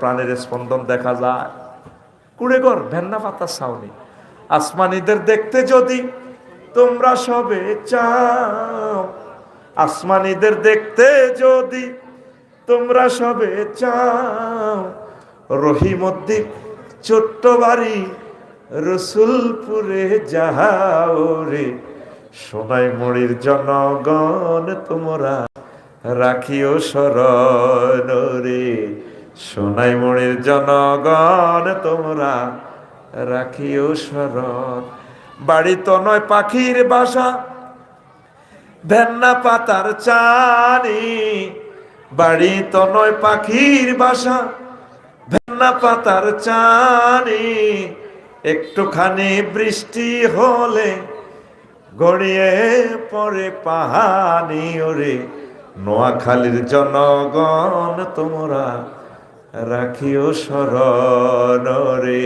প্রাণের স্পন্দন দেখা যায়। কুড়ে ঘর ভেন্না পাতার ছাউনি। আসমানিদের দেখতে যদি তোমরা সবে চাও, আসমানিদের দেখতে যদি তোমরা সবে চাও রহিমদ্দিন ছোট্ট বাড়ি রসুলপুরে যাও রে সোনাই মরির জনগণ তোমরা রাখিও শরণ রে। সোনাই মরির জনগণ, তোমরা রাখিও শরণ বাড়ি তো নয় পাখির বাসা, ভেন্না পাতার চানি। বাড়ি তো নয় পাখির বাসা, ভেন্না পাতার চানি। একটুখানি বৃষ্টি হলে গড়িয়ে পড়ে পাহানি ওরে। নোয়াখালীর জনগণ, তোমরা রাখিও শরণ রে।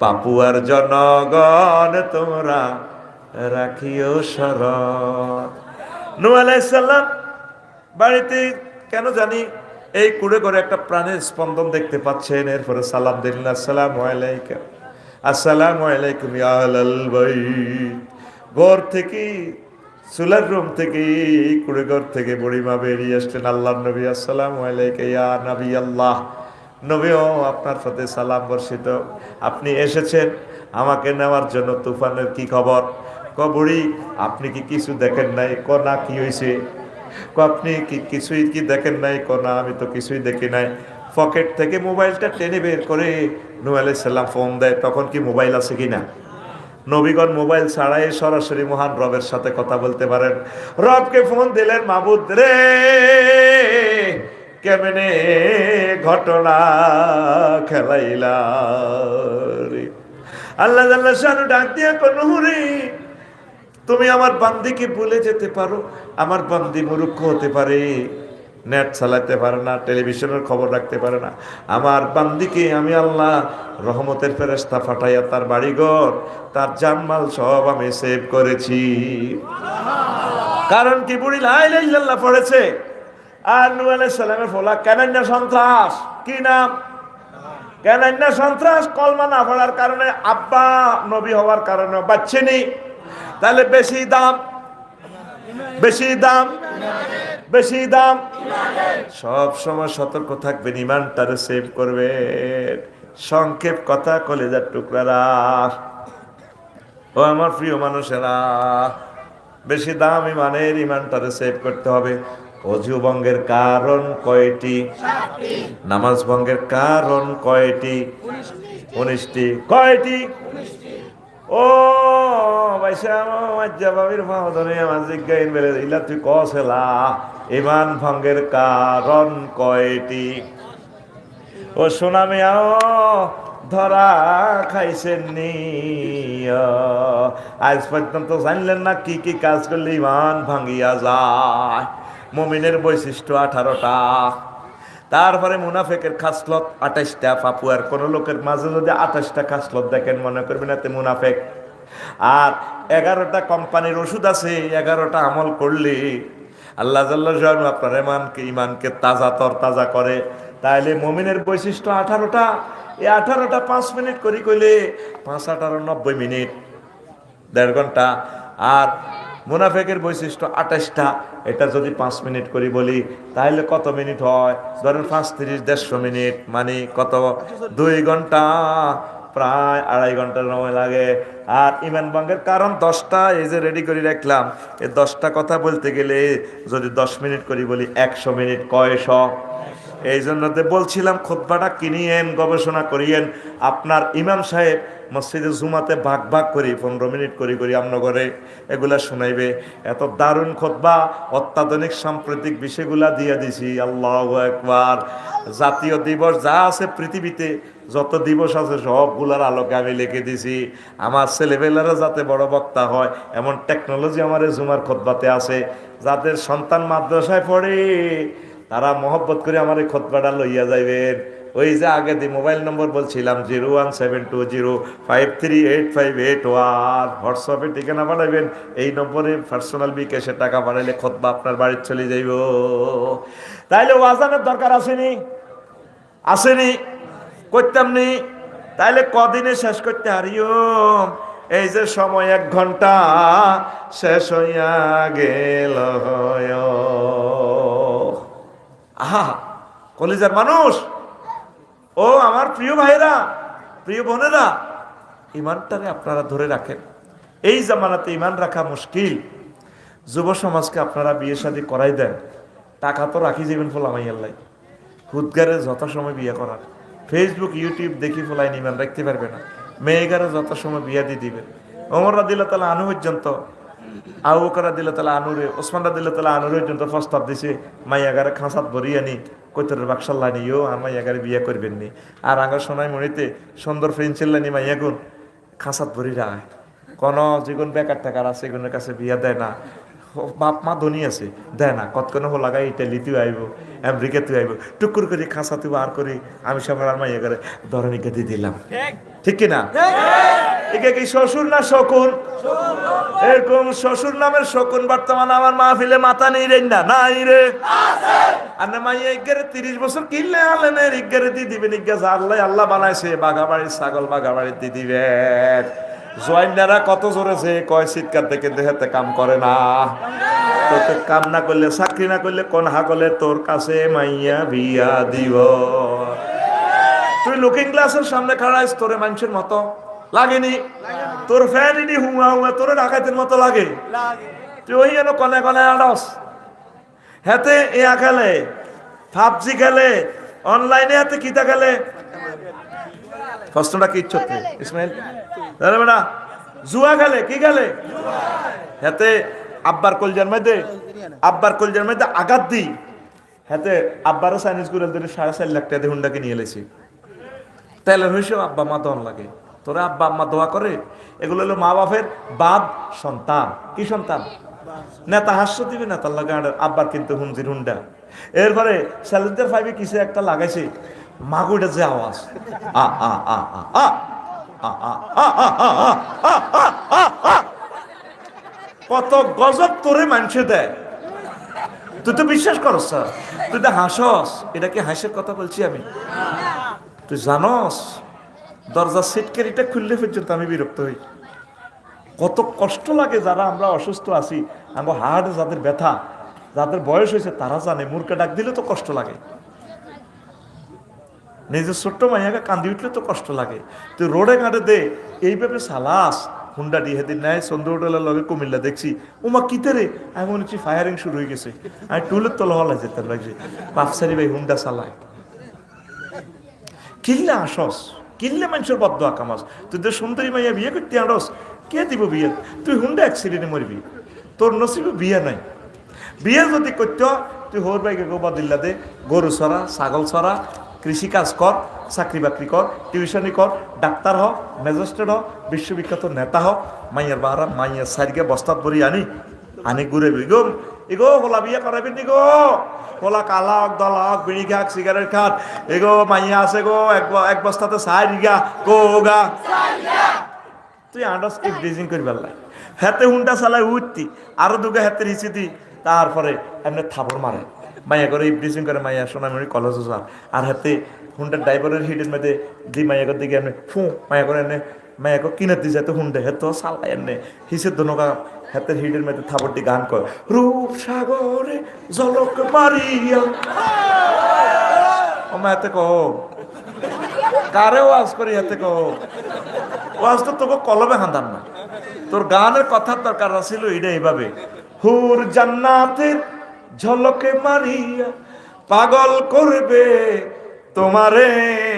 পাপুয়ার জনগণ, তোমরা রাখিও শরণ। নু আলাইসাল্লাম বাড়িতে কেন জানি এই কুড়ে করে একটা প্রাণের স্পন্দন দেখতে পাচ্ছেন। এরপরে সালাম দিলেন, আসসালাম আলাইকুম আসসালাম আলাইকুম ইয়া আহলাল বাইত। ঘর থেকে, চুলার রুম থেকে, কুড়ে ঘর থেকে বুড়িমা বেরিয়ে আসলেন আল্লাহ নবী, আসসালাম আলাইকুম ইয়া নবী আল্লাহ। নবীও আপনার সাথে সালাম বর্ষিত। আপনি এসেছেন, আমাকে নেওয়ার জন্য তুফানের কি খবর? ক বুড়ি, আপনি কি কিছু দেখেন নাই? ক না, কি হয়েছে ক আপনি কি কিছুই কি দেখেন নাই? ক না, আমি তো কিছুই দেখি নাই। পকেট থেকে মোবাইলটা টেনে বের করে নু আলাইসাল্লাম ফোন দেয়, তখন কি মোবাইল আছে কি না? নবীগণ মোবাইল ছাড়াই সরাসরি মহান রবের সাথে কথা বলতে পারেন। রবকে ফোন দিলেন, মাবুদ রে! কেমনে ঘটনা খেলাইলা আল্লাহ আল্লাহ শানু ডাক দিয়া কোন তুমি আমার বান্দিকে ভুলে যেতে পারো। আমার বান্দি মুরুক্ষ হতে পারে, নেট চালাতে পারে না, টেলিভিশনের খবর রাখতে পারে না। আমার বান্দিকে আমি আল্লাহ রহমতের ফেরেস্তা ফাটাইয়া তার বাড়িঘর, তার জানমাল সব আমি সেভ করেছি। কারণ কি বুড়ি লাইল্লাহ পড়েছে? আর নু সালামের ফোলা কেনান্না সন্ত্রাস? কি নাম? কেনান্না সন্ত্রাস? কলমা না পড়ার কারণে, আব্বা নবী হওয়ার কারণে বাচ্চেনি তাহলে বেশি দাম? বেশি দাম? বেশি দাম? সব সময় সতর্ক থাকবেন, ইমানটারে সেভ করবেন। সংক্ষেপ কথা, কলেজার টুকরারা। ও আমার প্রিয় মানুষেরা, বেশি দাম ইমানের ইমানটারে সেভ করতে হবে। অজু ভঙ্গের কারণ কয়টি? নামাজ ভঙ্গের কারণ কয়টি? উনিশটি। কয়টি? ও ইমান ভঙ্গের কারণ কয়টি? ও ধরা খাইছেন নি আজ পর্যন্ত জানলেন না কি কি কাজ করলে ইমান ভাঙ্গিয়া যায়। মমিনের বৈশিষ্ট্য আঠারোটা। তারপরে মুনাফেকের খাসলত আঠাশটা পাপুয়ার কোন লোকের মাঝে যদি আঠাশটা খাসলত দেখেন, মনে করবেন এতে মুনাফেক। আর এগারোটা কোম্পানির ওষুধ আছে, এগারোটা আমল করলে আল্লাহ আপনার ইমানকে ইমানকে তাজা তর তাজা করে। তাইলে মমিনের বৈশিষ্ট্য আঠারোটা, এই আঠারোটা পাঁচ মিনিট করি কইলে পাঁচ আঠারো নব্বই মিনিট, দেড় ঘণ্টা। আর মুনাফেকের বৈশিষ্ট্য আঠাশটা, এটা যদি পাঁচ মিনিট করি বলি, তাহলে কত মিনিট হয়? ধরেন পাঁচ তিরিশ, দেড়শো মিনিট মানে কত? দুই ঘণ্টা, প্রায় আড়াই ঘণ্টার সময় লাগে। আর ইমান ভঙ্গের কারণ দশটা, এই যে রেডি করে রাখলাম, এই দশটা কথা বলতে গেলে যদি দশ মিনিট করি বলি, একশো মিনিট, কয়শ? এই জন্যতে বলছিলাম খোদবাটা কিনিয়েন, গবেষণা করিয়েন। আপনার ইমাম সাহেব মসজিদে জুমাতে ভাগ ভাগ করি, পনেরো মিনিট করি করি আমনগরে এগুলা শুনাইবে। এত দারুণ খোদবা অত্যাধুনিক সাম্প্রতিক বিষয়গুলা দিয়ে দিছি, আল্লাহ একবার জাতীয় দিবস যা আছে পৃথিবীতে, যত দিবস আছে সবগুলার আলোকে আমি লিখে দিছি। আমার ছেলেবেলারা যাতে বড় বক্তা হয়, এমন টেকনোলজি আমার জুমার খোদবাতে আছে। যাদের সন্তান মাদ্রাসায় পড়ে তারা মহব্বত করে আমার এই খতবাটা লইয়া যাইবেন। ওই যে আগে দি মোবাইল নম্বর বলছিলাম, zero one seven two zero five three eight five eight one. হোয়াটসঅ্যাপে ঠিকানা পাঠাবেন এই নম্বরে পার্সোনাল বিকাশে টাকা পাঠাইলে খতবা আপনার বাড়ির চলে যাইব। তাইলে ওয়াজানের দরকার আসেনি? আসেনি? করতাম নি? তাইলে কদিনে শেষ করতে হারিও এই যে সময় এক ঘণ্টা শেষ হইয়া গেল আহা, কলিজার মানুষ। ও আমার প্রিয় ভাইরা প্রিয় বোনেরা ইমানটারে আপনারা ধরে রাখেন। এই জামানাতে ইমান রাখা মুশকিল। যুব সমাজকে আপনারা বিয়ে শাদী করাই দেন। টাকা তো রাখি যাবেন ফোলামাই আল্লাহ। হুদগারে যত সময় বিয়ে করার ফেসবুক ইউটিউব দেখি ফোলাই ইমান রাখতে পারবে না। মেয়েগারে যত সময় বিয়ে দিয়ে দিবেন। অমর রাদিল্লা তালা আনু পর্যন্ত আউ করা দিলে তালা আনুরে ওসমান দিলে তালা আনুরে পর্যন্ত প্রস্তাব দিছে, মাইয়াগারে খাঁচাত ভরিয়ে আনি, কৈতরের বাক্সাল্লা নিও, আর মাইয়াগারে বিয়ে করবেন নি। আর আঙ্গার সোনাই মরিতে সুন্দর ফ্রেন্সেল্লা নি মাইয়াগুন খাঁচাত ভরি রায়। কোন যেগুন বেকার টাকার আছে, এগুনের কাছে বিয়া দেয় না। ও বাপ মা ধনী আছে। দেয় না কতক্ষণ হো লাগাই ইটালিতেও আইব আমেরিকাতেও আইব টুকুর করে খাঁচাতেও আর করি আমি সবার আর মাইয়া করে ধরনীকে দিয়ে দিলাম। ঠিক কিনা? একে। কি শ্বশুর না শকুন? এরকম শ্বশুর নামের শকুন বর্তমানে আমার মাহফিলে মাথা নেই রে না নাই রে। আর না মাইয়া ইজ্ঞারে তিরিশ বছর কিনলে আনলেন এর ইজ্ঞারে দিয়ে দিবেন ইজ্ঞা আল্লাহ আল্লাহ বানাইছে বাগাবাড়ির ছাগল বাগাবাড়ির দিয়ে দিবেন। জয়েন্ডারা কত জোরেছে কয় শীতকাল থেকে দেহেতে কাম করে না। তোকে কাম না করলে চাকরি না করলে কোন হাগলে তোর কাছে মাইয়া বিয়া দিব। তুই লুকিং গ্লাসের সামনে খাড়াইস তোরে মানুষের মতো লাগেনি। তোর ফ্যান ইনি হুয়া হুয়া তোর ডাকাতের মতো লাগে। তুই ওই যেন কনে কনে আড়স। হাতে ইয়া খেলে পাবজি খেলে অনলাইনে হাতে কিতা খেলে? প্রশ্নটা কি ইসমাইল? দাদা বেটা, জুয়া খেলে, কি খেলে? হাতে আব্বার কলজার মধ্যে, আব্বার কলজার মধ্যে আঘাত দিই। হাতে আব্বারও চাইনিজ ধরে সাড়ে চার লাখ টাকা দিয়ে হুন্ডাকে নিয়ে এলেছি তেলের হয়েছেও আব্বা মা দন লাগে। তোরা আব্বা আম্মা দোয়া করে, এগুলো হলো মা বাপের বাদ সন্তান। কি সন্তান? নেতা হাস্য দিবে নেতার লাগে আব্বার কিন্তু হুঞ্জির হুন্ডা। এরপরে স্যালেন্টার ফাইভে কিসে একটা লাগাইছে মাগুটার যে আওয়াজ আ কত গজব তোরে মানুষে দেয় তুই তো বিশ্বাস করস তুই তো হাসস এটা কি হাসের কথা বলছি আমি তুই জানস দরজার সিটকেরিটা খুললে পর্যন্ত আমি বিরক্ত হই কত কষ্ট লাগে যারা আমরা অসুস্থ আছি আমার হার্ট যাদের ব্যথা যাদের বয়স হয়েছে, তারা জানে, মূর্খে ডাক দিলে তো কষ্ট লাগে। নিজের ছোট্ট মাইয়াকে কান্দি উঠলে তো কষ্ট লাগে। তুই রোডে ঘাটে দে এইভাবে সালাস। হুন্ডা দিয়ে হেদিন নেয় সন্ধ্যে হোটেলের লগে কুমিল্লা দেখছি। ওমা কিতে রে? আমি মনে হচ্ছি ফায়ারিং শুরু হয়ে গেছে। আমি টুলের তলা হলাই যেতে লাগছে। বাপসারি ভাই হুন্ডা চালায়। কিনলে আসস কিনলে মানুষের বদ্ধ আকামাস তুই তো সুন্দরী মাইয়া বিয়ে করতে আড়স কে দিব বিয়ে? তুই হুন্ডা অ্যাক্সিডেন্টে মরবি। তোর নসিবে বিয়ে নাই। বিয়ে যদি করত তুই হোর বাইকে গোবা দিল্লা দে গরু ছড়া ছাগল ছড়া কৃষি কাজ কর, চাকরি বাকরি কর, টিউশনি কর, ডাক্তার হ, ম্যাজিস্ট্রেট হ, বিশ্ববিখ্যাত নেতা হ, মাইয়ার বাহারা, মাইয়ার সাইডকে বস্তাত ভরি আনি আনি ঘুরে গো এগো হোলা বিয়ে করাবি নি গো, হোলা কালা হক দলা হক বিড়ি খাক, সিগারেট খাক এগো মাইয়া আছে গো, এক বস্তাতে সাই গা, গো গা। তুই আন্ডাস এক ব্রিজিং করি পারলাই হাতে হুন্ডা চালাই উঠতি, আরও দুগে হাতে হিসি তারপরে এমনি থাপড় মারে। মাইয়া করে ব্রিজিং করে মাইয়া সোনামণি কলেজ যার আর হাতে হুন্ডার ড্রাইভারের হিটের মধ্যে দি মাইয়া করে দিকে এমনি ফু, মাইয়া করে এনে মাইয়া কিনে দি যেত হুন্ডে। হেতো চালাই এনে হিসের দনকা হাতের হিটের মধ্যে থাপড়টি গান কর রূপ সাগরে জলক মারিয়া। ও মা হাতে কো কারে ওয়াজ করি হাতে কো ওয়াজ তো তোকে কলমে হাঁদান না। তোর গানের কথার দরকার ছিল এটা এইভাবে। হুর জান্নাতের ঝলকে মারিয়া পাগল করবে তোমারে।